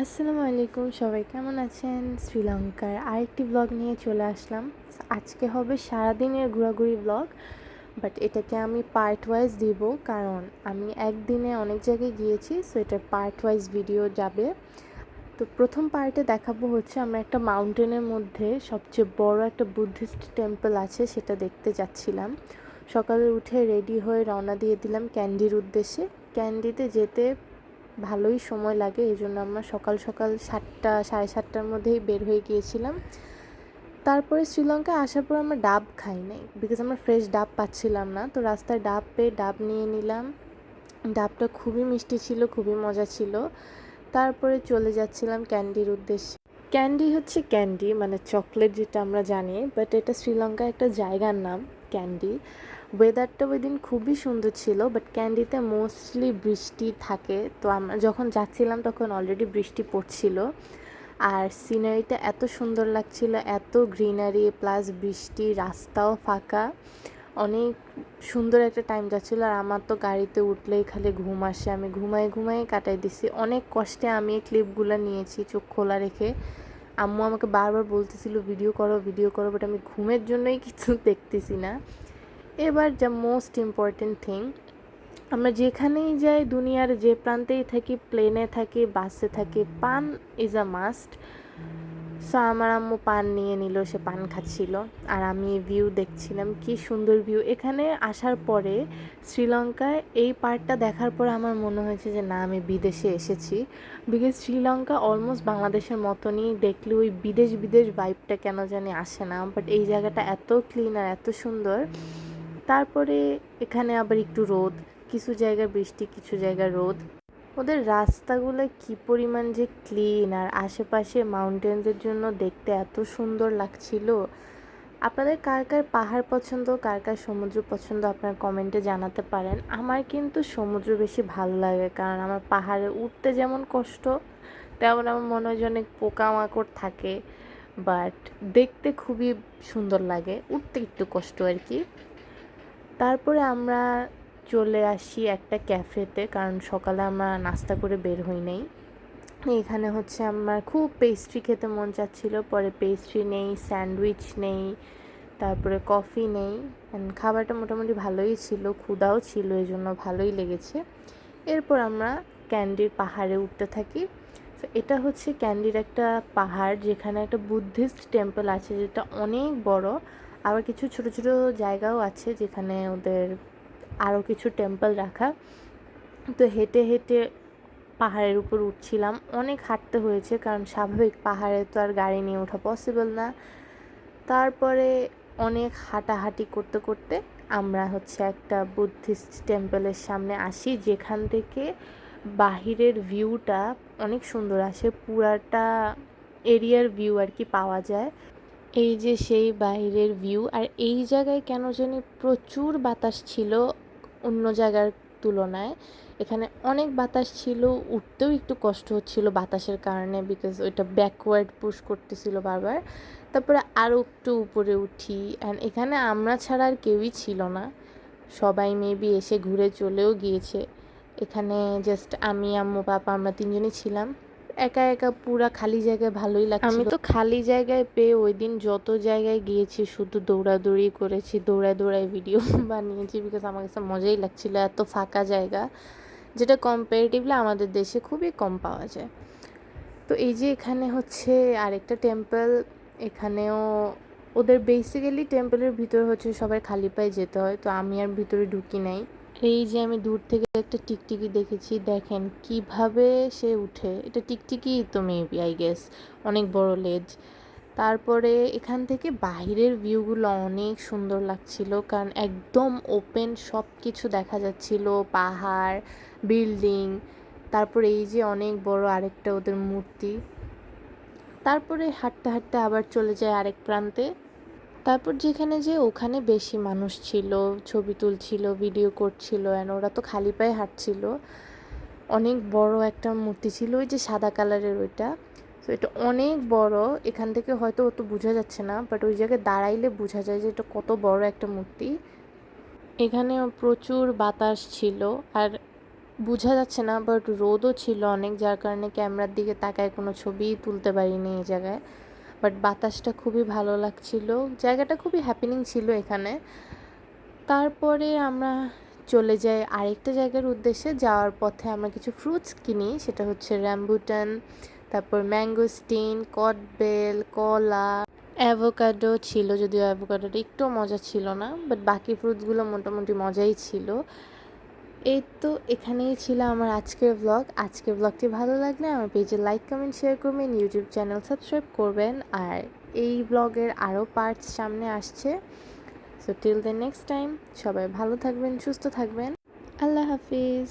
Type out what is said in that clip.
আসসালামু আলাইকুম সবাই, কেমন আছেন? শ্রীলঙ্কার আরেকটি ব্লগ নিয়ে চলে আসলাম। আজকে হবে সারাদিনের ঘোরাঘুরি ব্লগ বাট এটাকে আমি পার্ট ওয়াইজ দিব কারণ আমি একদিনে অনেক জায়গায় গিয়েছি সো এটার পার্ট ওয়াইজ ভিডিও যাবে। তো প্রথম পার্টে দেখাবো হচ্ছে আমরা একটা মাউন্টেনের মধ্যে সবচেয়ে বড় একটা বুদ্ধিস্ট টেম্পল আছে, সেটা দেখতে যাচ্ছিলাম। সকালে উঠে রেডি হয়ে রওনা দিয়ে দিলাম ক্যান্ডির উদ্দেশ্যে। ক্যান্ডিতে যেতে ভালোই সময় লাগে, এই জন্য আমরা সকাল সকাল সাতটা, সাড়ে সাতটার মধ্যেই বের হয়ে গিয়েছিলাম। তারপরে শ্রীলঙ্কায় আসার পর আমরা ডাব খাই নাই বিকজ আমরা ফ্রেশ ডাব পাচ্ছিলাম না। তো রাস্তায় ডাব পেয়ে ডাব নিয়ে নিলাম। ডাবটা খুবই মিষ্টি ছিল, খুবই মজা ছিল। তারপরে চলে যাচ্ছিলাম ক্যান্ডির উদ্দেশ্যে। ক্যান্ডি হচ্ছে ক্যান্ডি মানে চকলেট যেটা আমরা জানি বাট এটা শ্রীলঙ্কার একটা জায়গার নাম, ক্যান্ডি। ওয়েদারটা ওই দিন খুবই সুন্দর ছিল বাট ক্যান্ডিতে মোস্টলি বৃষ্টি থাকে। তো আমরা যখন যাচ্ছিলাম, তখন অলরেডি বৃষ্টি পড়ছিল। আর সিনারিটা এত সুন্দর লাগছিল, এত গ্রিনারি প্লাস বৃষ্টি, রাস্তাও ফাঁকা। অনেক সুন্দর একটা টাইম যাচ্ছিল, আর আমার তো গাড়িতে উঠলেই খালি ঘুম আসে। আমি ঘুমাই ঘুমাই কাটাই দিছি। অনেক কষ্টে আমি এই ক্লিপগুলো নিয়েছি চোখ খোলা রেখে। আম্মু আমাকে বারবার বলতেছিল, ভিডিও করো ভিডিও করো বাট আমি ঘুমের জন্যই কিছু দেখতেছি না। এবার যা মোস্ট ইম্পর্টেন্ট থিং আমরা যেখানেই যাই দুনিয়ার যে প্রান্তেই থাকি প্লেনে থাকি বাসে থাকি, পান ইজ আ মাস্ট সো আমার আম্মু পান নিয়ে নিল, সে পান খাচ্ছিল। আর আমি ভিউ দেখছিলাম, কি সুন্দর ভিউ এখানে আসার পরে শ্রীলঙ্কায় এই পার্টটা দেখার পরে আমার মনে হয়েছে যে, না, আমি বিদেশে এসেছি। বিকজ শ্রীলঙ্কা অলমোস্ট বাংলাদেশের মতনই দেখলে ওই বিদেশ বিদেশ ভাইবটা কেন জানি আসে না। বাট এই জায়গাটা এত ক্লিন আর এত সুন্দর। তারপরে এখানে আবার একটু রোদ, কিছু জায়গায় বৃষ্টি, কিছু জায়গায় রোদ। ওদের রাস্তাগুলো কি পরিমাণ যে ক্লিন আর আশেপাশে মাউন্টেনদের জন্য দেখতে এত সুন্দর লাগছিল। আপনাদের কার কার পাহাড় পছন্দ, কার কার সমুদ্র পছন্দ আপনার কমেন্টে জানাতে পারেন। আমার কিন্তু সমুদ্র বেশি ভালো লাগে, কারণ আমার পাহাড়ে উঠতে যেমন কষ্ট, তেমন আমার মনে হয় যে অনেক পোকামাকড় থাকে বাট দেখতে খুবই সুন্দর লাগে, উঠতে একটু কষ্ট আর কি। তারপরে আমরা চলে আসি একটা ক্যাফেতে, কারণ সকালে আমরা নাস্তা করে বের হই নাই। এখানে হচ্ছে আমার খুব পেস্ট্রি খেতে মন চাচ্ছিল, পরে পেস্ট্রি নেই স্যান্ডউইচ নেই, তারপরে কফি নেই খাবারটা মোটামুটি ভালোই ছিল ক্ষুদাও ছিল এই জন্য ভালোই লেগেছে। এরপর আমরা ক্যান্ডির পাহাড়ে উঠতে থাকি। এটা হচ্ছে ক্যান্ডির একটা পাহাড়, যেখানে একটা বুদ্ধিস্ট টেম্পল আছে, যেটা অনেক বড়। আবার কিছু ছোট ছোট জায়গাও আছে যেখানে ওদের আরও কিছু টেম্পল রাখা। তো হেঁটে হেঁটে পাহাড়ের উপর উঠছিলাম। অনেক হাঁটতে হয়েছে কারণ স্বাভাবিক পাহাড়ে তো আর গাড়ি নিয়ে ওঠা পসিবল না। তারপরে অনেক হাঁটাহাঁটি করতে করতে আমরা হচ্ছে একটা বুদ্ধিস্ট টেম্পলের সামনে আসি। যেখান থেকে বাহিরের ভিউটা অনেক সুন্দর আসে। পুরাটা এরিয়ার ভিউ আর কি পাওয়া যায়। এই যে সেই বাইরের ভিউ আর এই জায়গায় কেন জানি প্রচুর বাতাস ছিল অন্য জায়গার তুলনায়। এখানে অনেক বাতাস ছিল, উঠতেও একটু কষ্ট হচ্ছিল বাতাসের কারণে বিকজ ওইটা ব্যাকওয়ার্ড পুশ করতেছিল বারবার। তারপরে আরও একটু উপরে উঠি অ্যান্ড এখানে আমরা ছাড়া আর কেউই ছিল না। সবাই মেবি এসে ঘুরে চলেও গিয়েছে। এখানে জাস্ট আমি, আম্মু, পাপা, আমরা তিনজনই ছিলাম। একা একা পুরা খালি জায়গায় ভালোই লাগছে আমি তো খালি জায়গায় পেয়ে ওই দিন যত জায়গায় গিয়েছি শুধু দৌড়াদৌড়ি করেছি দৌড়ায় দৌড়ায় ভিডিও বানিয়েছি বিকজ আমার কাছে মজাই লাগছিল এত ফাঁকা জায়গা যেটা কম্পারেটিভলি আমাদের দেশে খুবই কম পাওয়া যায়। তো এই যে এখানে হচ্ছে আরেকটা টেম্পল এখানেও ওদের বেসিক্যালি টেম্পলের ভিতরে হচ্ছে সবাই খালি পায়ে যেতে হয় তো আমি আর ভিতরে ঢুকি নাই। এই যে আমি দূর থেকে একটা টিকটিকি দেখেছি, দেখেন কীভাবে সে উঠে। এটা টিকটিকি তো মেবি আই গেস অনেক বড় লেজ তারপরে এখান থেকে বাহিরের ভিউগুলো অনেক সুন্দর লাগছিল, কারণ একদম ওপেন সব কিছু দেখা যাচ্ছিল, পাহাড় বিল্ডিং তারপরে এই যে অনেক বড় আরেকটা ওদের মূর্তি। তারপরে হাঁটতে হাঁটতে আবার চলে যায় আরেক প্রান্তে। তারপর যেখানে যে ওখানে বেশি মানুষ ছিল, ছবি তুলছিল ভিডিও করছিল অ্যান্ড ওরা তো খালি পায়ে হাঁটছিল। অনেক বড় একটা মূর্তি ছিল, ওই যে সাদা কালারের ওইটা। তো এটা অনেক বড়, এখান থেকে হয়তো অত বোঝা যাচ্ছে না বাট ওই জায়গায় দাঁড়াইলে বোঝা যায় যে এটা কত বড় একটা মূর্তি। এখানে প্রচুর বাতাস ছিল, আর বোঝা যাচ্ছে না বাট রোদও ছিল অনেক, যার কারণে ক্যামেরার দিকে তাকায় কোনো ছবিই তুলতে পারিনি এই জায়গায়। বাট বাতাসটা খুবই ভালো লাগছিল। জায়গাটা খুবই হ্যাপিনিং ছিল এখানে। তারপরে আমরা চলে যাই আরেকটা জায়গার উদ্দেশ্যে। যাওয়ার পথে আমরা কিছু ফ্রুটস কিনি, সেটা হচ্ছে র্যাম্বুটান তারপর ম্যাঙ্গোস্টিন কটবেল কলা। অ্যাভোকাডো ছিল, যদিও অ্যাভোকাডোটা একটু মজা ছিল না বাট বাকি ফ্রুটসগুলো মোটামুটি মজাই ছিল। এই তো এখানেই ছিল আমার আজকের ব্লগ আজকের ব্লগটি ভালো লাগলে আমার পেজে লাইক কমেন্ট শেয়ার করবেন ইউটিউব চ্যানেল সাবস্ক্রাইব করবেন। আর এই ব্লগের আরও পার্টস সামনে আসছে। So till the next time সবাই ভালো থাকবেন, সুস্থ থাকবেন। আল্লাহ হাফিজ।